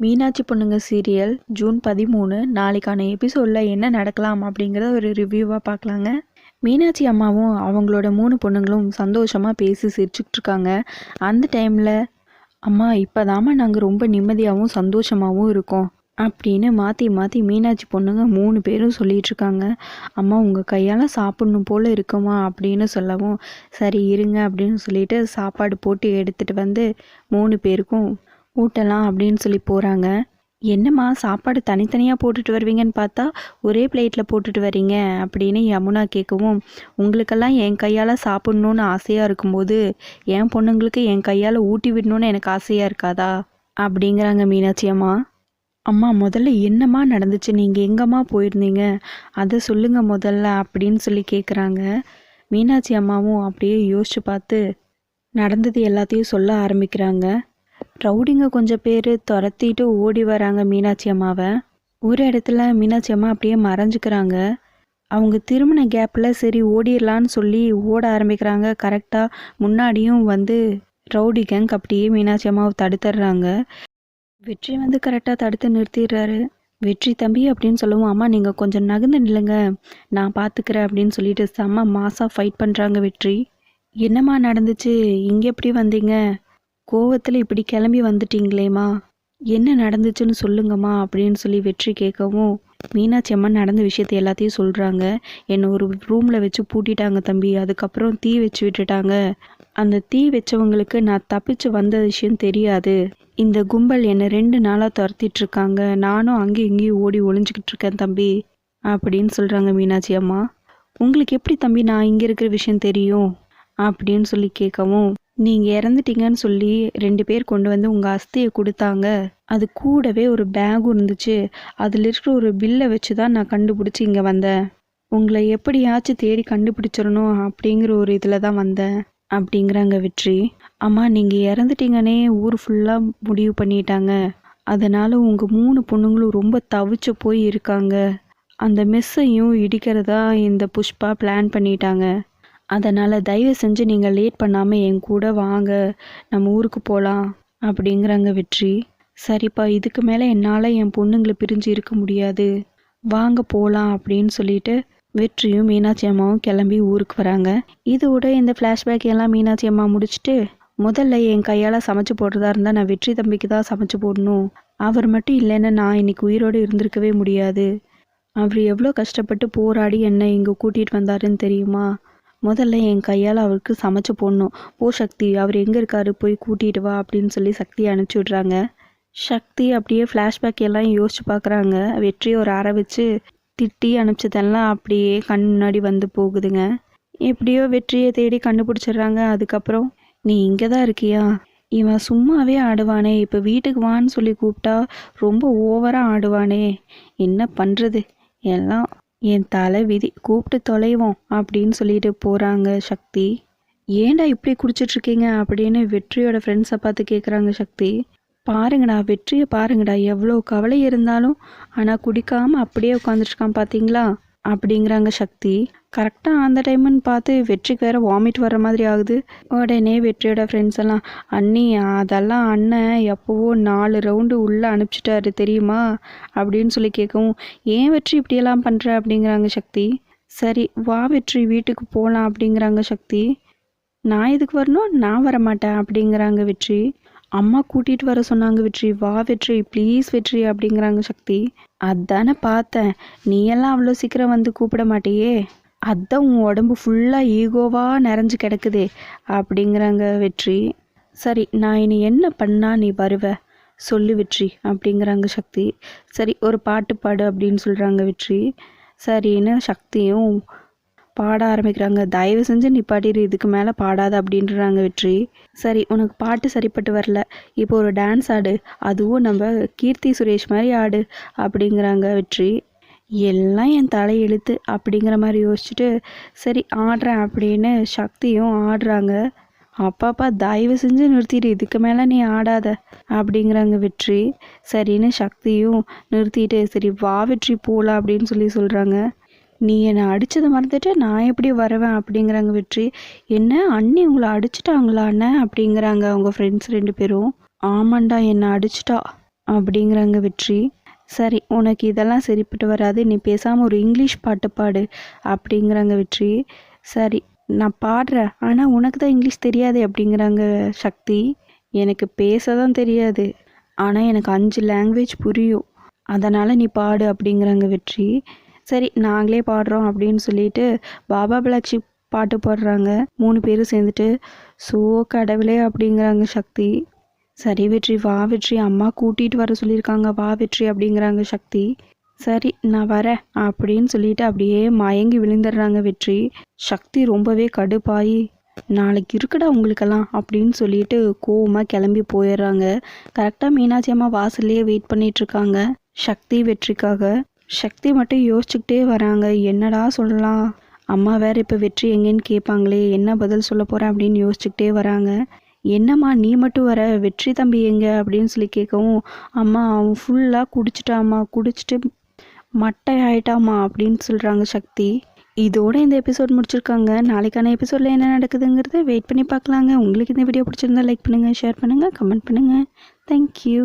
மீனாட்சி பொண்ணுங்க serial June பதிமூணு. நாளைக்கான எபிசோடில் என்ன நடக்கலாம் அப்படிங்கிறத ஒரு ரிவ்யூவாக பார்க்கலாங்க மீனாட்சி அம்மாவும் அவங்களோட மூணு பொண்ணுங்களும் சந்தோஷமாக பேசி சிரிச்சுக்கிட்டு இருக்காங்க அந்த டைமில் அம்மா இப்போதாம்மா நாங்கள் ரொம்ப நிம்மதியாகவும் சந்தோஷமாகவும் இருக்கோம் அப்படின்னு மாற்றி மாற்றி மீனாட்சி பொண்ணுங்க மூணு பேரும் சொல்லிகிட்ருக்காங்க அம்மா உங்கள் கையால் சாப்பிட்ணும் போல் இருக்குமா அப்படின்னு சொல்லவும் சரி இருங்க அப்படின்னு சொல்லிட்டு சாப்பாடு போட்டு எடுத்துகிட்டு வந்து மூணு பேருக்கும் ஊட்டலாம் அப்படின்னு சொல்லி போகிறாங்க என்னம்மா சாப்பாடு தனித்தனியாக போட்டுட்டு வருவீங்கன்னு பார்த்தா ஒரே பிளேட்டில் போட்டுட்டு வரீங்க அப்படின்னு யமுனா கேட்கவும் உங்களுக்கெல்லாம் என் கையால் சாப்பிட்ணுன்னு ஆசையாக இருக்கும்போது என் பொண்ணுங்களுக்கு என் கையால் ஊட்டி விடணும்னு எனக்கு ஆசையாக இருக்காதா? அப்படிங்கிறாங்க மீனாட்சி அம்மா. அம்மா முதல்ல என்னம்மா நடந்துச்சு? நீங்கள் எங்கம்மா போயிருந்தீங்க? அதை சொல்லுங்க முதல்ல அப்படின்னு சொல்லி கேட்குறாங்க மீனாட்சி அம்மாவும் அப்படியே யோசிச்சு பார்த்து நடந்தது எல்லாத்தையும் சொல்ல ஆரம்பிக்கிறாங்க. ரவுடிங்க கொஞ்சம் பேர் துரத்திட்டு ஓடி வராங்க மீனாட்சி அம்மாவை. ஒரு இடத்துல மீனாட்சி அம்மா அப்படியே மறைஞ்சிக்கிறாங்க. அவங்க திருமண கேப்பில் சரி ஓடிடலான்னு சொல்லி ஓட ஆரம்பிக்கிறாங்க. கரெக்டாக முன்னாடியும் வந்து ரவுடி கேங் அப்படியே மீனாட்சி அம்மாவை தடுத்துடுறாங்க. வெற்றி வந்து கரெக்டாக தடுத்து நிறுத்திடுறாரு. வெற்றி தம்பி அப்படின்னு சொல்லவும் அம்மா நீங்கள் கொஞ்சம் நகர்ந்து நில்லுங்க. நான் பார்த்துக்கிறேன் அப்படின்னு சொல்லிட்டு செம்ம மாசாக ஃபைட் பண்ணுறாங்க வெற்றி. என்னம்மா நடந்துச்சு? இங்கே எப்படி வந்தீங்க? கோவத்தில் இப்படி கிளம்பி வந்துட்டீங்களேம்மா? என்ன நடந்துச்சுன்னு சொல்லுங்கம்மா அப்படின்னு சொல்லி வெற்றி கேட்கவும் மீனாட்சி அம்மா நடந்த விஷயத்தை எல்லாத்தையும் சொல்கிறாங்க என்னை ஒரு ரூமில் வச்சு பூட்டிட்டாங்க தம்பி. அதுக்கப்புறம் தீ வச்சு விட்டுட்டாங்க. அந்த தீ வச்சவங்களுக்கு நான் தப்பிச்சு வந்த விஷயம் தெரியாது. இந்த கும்பல் என்னை ரெண்டு நாளாக துரத்திட்டு இருக்காங்க நானும் அங்கேயும் இங்கேயும் ஓடி ஒளிஞ்சிக்கிட்டு இருக்கேன் தம்பி அப்படின்னு சொல்கிறாங்க மீனாட்சி அம்மா. உங்களுக்கு எப்படி தம்பி நான் இங்கே இருக்கிற விஷயம் தெரியும்? அப்படின்னு சொல்லி கேட்கவும் நீங்கள் இறந்துட்டீங்கன்னு சொல்லி ரெண்டு பேர் கொண்டு வந்து உங்கள் அஸ்தியை கொடுத்தாங்க. அது கூடவே ஒரு பேகும் இருந்துச்சு. அதில் இருக்கிற ஒரு பில்லை வச்சு தான் நான் கண்டுபிடிச்சி இங்கே வந்தேன். உங்களை எப்படியாச்சும் தேடி கண்டுபிடிச்சிடணும் அப்படிங்கிற ஒரு இதில் தான் வந்தேன் அப்படிங்கிறாங்க வெற்றி. அம்மா நீங்கள் இறந்துட்டீங்கன்னே ஊர் ஃபுல்லாக முடிவு பண்ணிட்டாங்க. அதனால் உங்கள் மூணு பொண்ணுங்களும் ரொம்ப தவிச்சு போய் இருக்காங்க அந்த மெஸ்ஸையும் இடிக்கிறதா இந்த புஷ்பா பிளான் பண்ணிட்டாங்க. அதனால் தயவு செஞ்சு நீங்கள் லேட் பண்ணாமல் என் கூட வாங்க. நம்ம ஊருக்கு போகலாம் அப்படிங்கிறாங்க வெற்றி. சரிப்பா இதுக்கு மேலே என்னால் என் பொண்ணுங்களை பிரிஞ்சு இருக்க முடியாது. வாங்க போகலாம் அப்படின்னு சொல்லிட்டு வெற்றியும் மீனாட்சி அம்மாவும் கிளம்பி ஊருக்கு வராங்க. இதோட இந்த ஃப்ளாஷ்பேக் எல்லாம் மீனாட்சி அம்மா முடிச்சுட்டு முதல்ல என் கையால் சமைச்சு போடுறதா இருந்தால் நான் வெற்றி தம்பிக்கு தான் சமைச்சு போடணும். அவர் மட்டும் இல்லைன்னு நான் இன்னைக்கு உயிரோடு இருந்திருக்கவே முடியாது. அவர் எவ்வளோ கஷ்டப்பட்டு போராடி என்னை இங்கே கூட்டிகிட்டு வந்தாருன்னு தெரியுமா? முதல்ல என் கையால் அவருக்கு சமைச்சு போடணும். ஓ சக்தி அவர் எங்கே இருக்காரு போய் கூட்டிகிட்டு வா அப்படின்னு சொல்லி சக்தியை அனுப்பிச்சி விட்றாங்க. சக்தி அப்படியே ஃப்ளாஷ்பேக் எல்லாம் யோசிச்சு பார்க்குறாங்க. வெற்றியை ஒரு அரை வச்சு திட்டி அனுப்பிச்சதெல்லாம் அப்படியே கண் முன்னாடி வந்து போகுதுங்க. எப்படியோ வெற்றியை தேடி கண்டுபிடிச்சிடுறாங்க. அதுக்கப்புறம் நீ இங்கே தான் இருக்கியா? இவன் சும்மாவே ஆடுவானே. இப்போ வீட்டுக்கு வான்னு சொல்லி கூப்பிட்டா ரொம்ப ஓவராக ஆடுவானே. என்ன பண்ணுறது எல்லாம் என் தலை விதி கூப்பிட்டு தொலைவோம் அப்படின்னு சொல்லிட்டு போகிறாங்க சக்தி. ஏன்டா இப்படி குடிச்சிட்ருக்கீங்க அப்படின்னு வெற்றியோட ஃப்ரெண்ட்ஸை பார்த்து கேட்குறாங்க சக்தி. பாருங்கடா வெற்றியை பாருங்கடா எவ்வளோ கவலை இருந்தாலும் ஆனால் குடிக்காமல் அப்படியே உட்காந்துட்ருக்கான் பார்த்தீங்களா அப்படிங்கிறாங்க சக்தி. கரெக்டாக அந்த டைமுன்னு பார்த்து வெற்றிக்கு வேற வாமிட் வர மாதிரி ஆகுது. உடனே வெற்றியோட ஃப்ரெண்ட்ஸ் எல்லாம் அண்ணி அதெல்லாம் அண்ணன் எப்போவோ நாலு ரவுண்டு உள்ளே அனுப்பிச்சிட்டாரு தெரியுமா? அப்படின்னு சொல்லி கேட்கவும் ஏன் வெற்றி இப்படியெல்லாம் பண்ணுற அப்படிங்கிறாங்க சக்தி. சரி வா வெற்றி வீட்டுக்கு போகலாம் அப்படிங்கிறாங்க சக்தி. நான் எதுக்கு வரணும்? நான் வர மாட்டேன் அப்படிங்கிறாங்க வெற்றி. அம்மா கூட்டிகிட்டு வர சொன்னாங்க வெற்றி. வா வெற்றி. ப்ளீஸ் வெற்றி அப்படிங்கிறாங்க சக்தி. அதானே பார்த்தேன். நீயெல்லாம் அவ்வளோ சீக்கிரம் வந்து கூப்பிட மாட்டியே. அதான் உன் உடம்பு ஃபுல்லாக ஈகோவாக நிறைஞ்சு கிடக்குதே அப்படிங்கிறாங்க வெற்றி. சரி நான் இனி என்ன பண்ணா நீ வருவ? சொல்லு வெற்றி அப்படிங்கிறாங்க சக்தி. சரி ஒரு பாட்டு பாடு அப்படின்னு சொல்கிறாங்க வெற்றி. சரின்னு சக்தியும் பாட ஆரம்பிக்கிறாங்க. தயவு செஞ்சு நிப்பாட்டிடு இதுக்கு மேலே பாடாத அப்படின்றாங்க வெற்றி. சரி உனக்கு பாட்டு சரிப்பட்டு வரல. இப்போ ஒரு டான்ஸ் ஆடு. அதுவும் நம்ம கீர்த்தி சுரேஷ் மாதிரி ஆடு அப்படிங்கிறாங்க வெற்றி. எல்லாம் என் தலை எழுத்து அப்படிங்கிற மாதிரி யோசிச்சுட்டு சரி ஆடுறேன் அப்படின்னு சக்தியும் ஆடுறாங்க. அப்பாப்பா தயவு செஞ்சு நிறுத்திடு இதுக்கு மேலே நீ ஆடாத அப்படிங்கிறாங்க வெற்றி. சரின்னு சக்தியும் நிறுத்திட்டு சரி வா வெற்றி போகலாம் அப்படின்னு சொல்லி சொல்கிறாங்க நீ என்னை அடித்ததை மறந்துட்டு நான் எப்படி வருவேன் அப்படிங்கிறாங்க வெற்றி. என்ன? அண்ணி உங்களை அடிச்சிட்டாங்களா அண்ணன் அப்படிங்கிறாங்க அவங்க ஃப்ரெண்ட்ஸ் ரெண்டு பேரும். ஆமாண்டா என்னை அடிச்சிட்டா அப்படிங்கிறாங்க வெற்றி. சரி உனக்கு இதெல்லாம் சரிப்பட்டு வராது. நீ பேசாமல் ஒரு இங்கிலீஷ் பாட்டு பாடு அப்படிங்கிறாங்க வெற்றி. சரி நான் பாடுறேன். ஆனால் உனக்கு தான் இங்கிலீஷ் தெரியாது அப்படிங்கிறாங்க சக்தி. எனக்கு பேச தான் தெரியாது. ஆனால் எனக்கு அஞ்சு லாங்குவேஜ் புரியும். அதனால் நீ பாடு அப்படிங்கிறாங்க வெற்றி. சரி நாங்களே பாடுறோம் அப்படின்னு சொல்லிட்டு பாபா பிளாக்ஷி பாட்டு பாடுறாங்க. மூணு பேரும் சேர்ந்துட்டு சோ கடவுளே அப்படிங்கிறாங்க சக்தி. சரி வெற்றி வா வெற்றி அம்மா கூட்டிகிட்டு வர சொல்லியிருக்காங்க வா வெற்றி அப்படிங்கிறாங்க சக்தி. சரி நான் வரேன் அப்படின்னு சொல்லிட்டு அப்படியே மயங்கி விழுந்துடுறாங்க வெற்றி. சக்தி ரொம்பவே கடுப்பாயி நாளைக்கு இருக்குடா உங்களுக்கெல்லாம் அப்படின்னு சொல்லிட்டு கோவமாக கிளம்பி போயிடுறாங்க. கரெக்டாக மீனாட்சி அம்மா வாசல்லையே வெயிட் பண்ணிட்டு இருக்காங்க. சக்தி வெற்றிக்காக. சக்தி மட்டும் யோசிச்சுக்கிட்டே வராங்க. என்னடா சொல்லலாம்? அம்மா வேற இப்போ வெற்றி எங்கேன்னு கேட்பாங்களே என்ன பதில் சொல்ல போகிறேன் அப்படின்னு யோசிச்சுக்கிட்டே வராங்க. என்னம்மா நீ மட்டும் வர? வெற்றி தம்பி எங்க? அப்படின்னு சொல்லி கேட்கவும் அம்மா அவன் ஃபுல்லாக குடிச்சிட்டாம்மா குடிச்சிட்டு மட்டை ஆயிட்டாம்மா அப்படின்னு சொல்கிறாங்க சக்தி. இதோட இந்த எபிசோட் முடிச்சிருக்காங்க. நாளைக்கான எபிசோடில் என்ன நடக்குதுங்கிறத வெயிட் பண்ணி பார்க்கலாங்க. உங்களுக்கு இந்த வீடியோ பிடிச்சிருந்தா லைக் பண்ணுங்கள் ஷேர் பண்ணுங்கள் கமெண்ட் பண்ணுங்கள் தேங்க்யூ